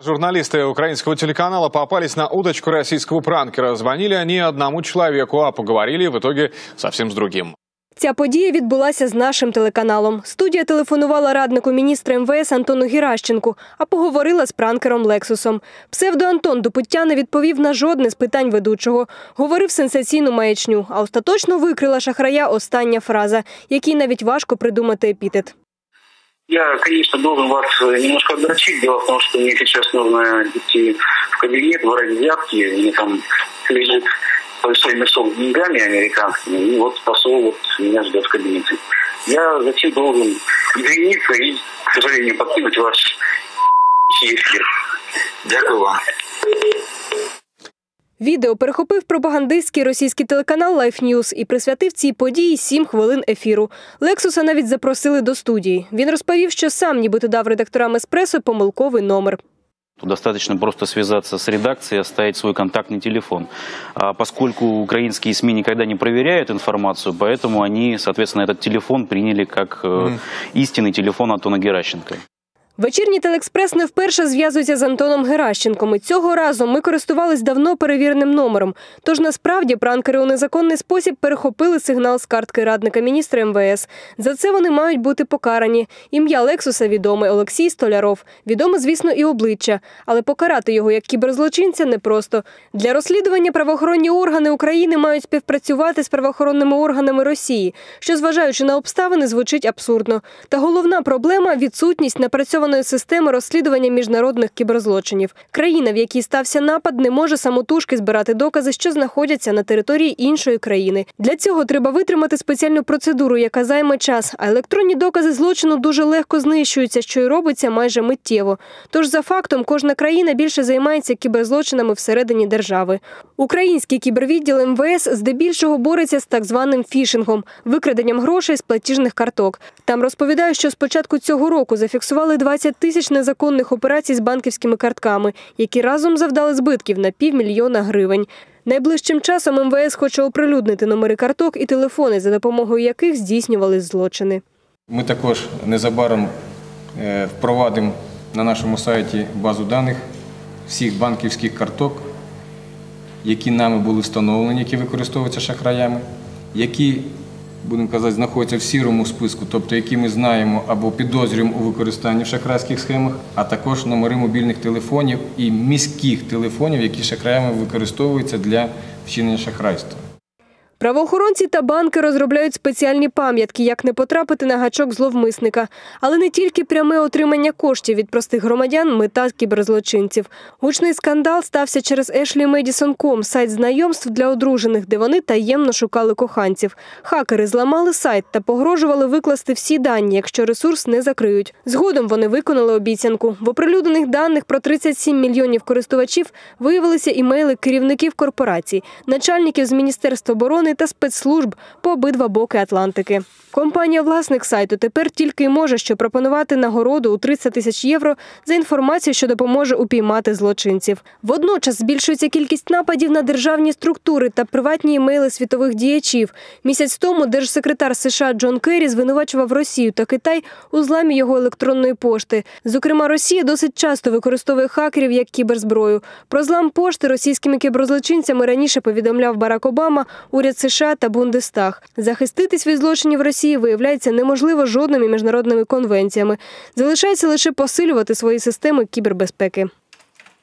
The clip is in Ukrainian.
Журналисты украинского телеканала попались на удочку российского пранкера. Звонили они одному человеку, а поговорили в итоге совсем с другим. Ця подія відбулася з нашим телеканалом. Студія телефонувала раднику міністра МВС Антону Геращенку, а поговорила з пранкером Лексусом. Псевдо Антон до пуття не відповів на жодне з питань ведучого. Говорив сенсаційну маячню, а остаточно викрила шахрая остання фраза, якій навіть важко придумати епітет. Я, конечно, должен вас э, немножко огорчить. Дело в том, что мне сейчас нужно идти в кабинет, брать взятки. Мне там лежит большой мешок с деньгами американскими. И вот посол вот меня ждет в кабинете. Я затем должен извиниться и, к сожалению, покинуть ваш эфир. Дякую вам. Відео перехопив пропагандистський російський телеканал Life News і присвятив цій події сім хвилин ефіру. Лексуса навіть запросили до студії. Він розповів, що сам нібито дав редакторам еспресо помилковий номер. Достаточно просто связаться с редакцией, оставить свой контактный телефон. А поскольку украинские СМИ никогда не проверяют информацию, поэтому они, соответственно, этот телефон приняли как э, истинный телефон Антона Геращенко. Вечірній телеекспрес не вперше зв'язується з Антоном Геращенком. І цього разу ми користувались давно перевіреним номером. Тож насправді пранкери у незаконний спосіб перехопили сигнал з картки радника міністра МВС. За це вони мають бути покарані. Ім'я Лексуса відоме Олексій Столяров. Відоме, звісно, і обличчя, але покарати його як кіберзлочинця непросто. Для розслідування правоохоронні органи України мають співпрацювати з правоохоронними органами Росії, що, зважаючи на обставини, звучить абсурдно. Та головна проблема відсутність напрацьованої системи розслідування міжнародних кіберзлочинів. Країна, в якій стався напад, не може самотужки збирати докази, що знаходяться на території іншої країни. Для цього треба витримати спеціальну процедуру, яка займе час. А електронні докази злочину дуже легко знищуються, що й робиться майже миттєво. Тож за фактом кожна країна більше займається кіберзлочинами всередині держави. Український кібервідділ МВС здебільшого бореться з так званим фішингом викраденням грошей з платіжних карток. Там розповідають, що з початку цього року зафіксували 20 тисяч незаконних операцій з банківськими картками, які разом завдали збитків на півмільйона гривень. Найближчим часом МВС хоче оприлюднити номери карток і телефони, за допомогою яких здійснювались злочини. Ми також незабаром е, впровадимо на нашому сайті базу даних всіх банківських карток, які нами були встановлені, які використовуються шахраями, які, будемо казати, знаходяться в сірому списку, тобто які ми знаємо або підозрюємо у використанні в шахрайських схемах, а також номери мобільних телефонів і міських телефонів, які шахраями використовуються для вчинення шахрайства. Правоохоронці та банки розробляють спеціальні пам'ятки, як не потрапити на гачок зловмисника. Але не тільки пряме отримання коштів від простих громадян мета кіберзлочинців. Гучний скандал стався через Madison.com, сайт знайомств для одружених, де вони таємно шукали коханців. Хакери зламали сайт та погрожували викласти всі дані, якщо ресурс не закриють. Згодом вони виконали обіцянку. В оприлюднених даних про 37 мільйонів користувачів виявилися імейли керівників корпорацій, начальників з Міністерства оборони та спецслужб по обидва боки Атлантики. Компанія власник сайту тепер тільки й може що пропонувати нагороду у 30 тисяч євро за інформацію, що допоможе упіймати злочинців. Водночас збільшується кількість нападів на державні структури та приватні імейли світових діячів. Місяць тому держсекретар США Джон Керрі звинувачував Росію та Китай у зламі його електронної пошти. Зокрема, Росія досить часто використовує хакерів як кіберзброю. Про злам пошти російськими кіберзлочинцями раніше повідомляв Барак Обама, уряд США та Бундестаг. Захиститись від злочинів Росії виявляється неможливо жодними міжнародними конвенціями. Залишається лише посилювати свої системи кібербезпеки.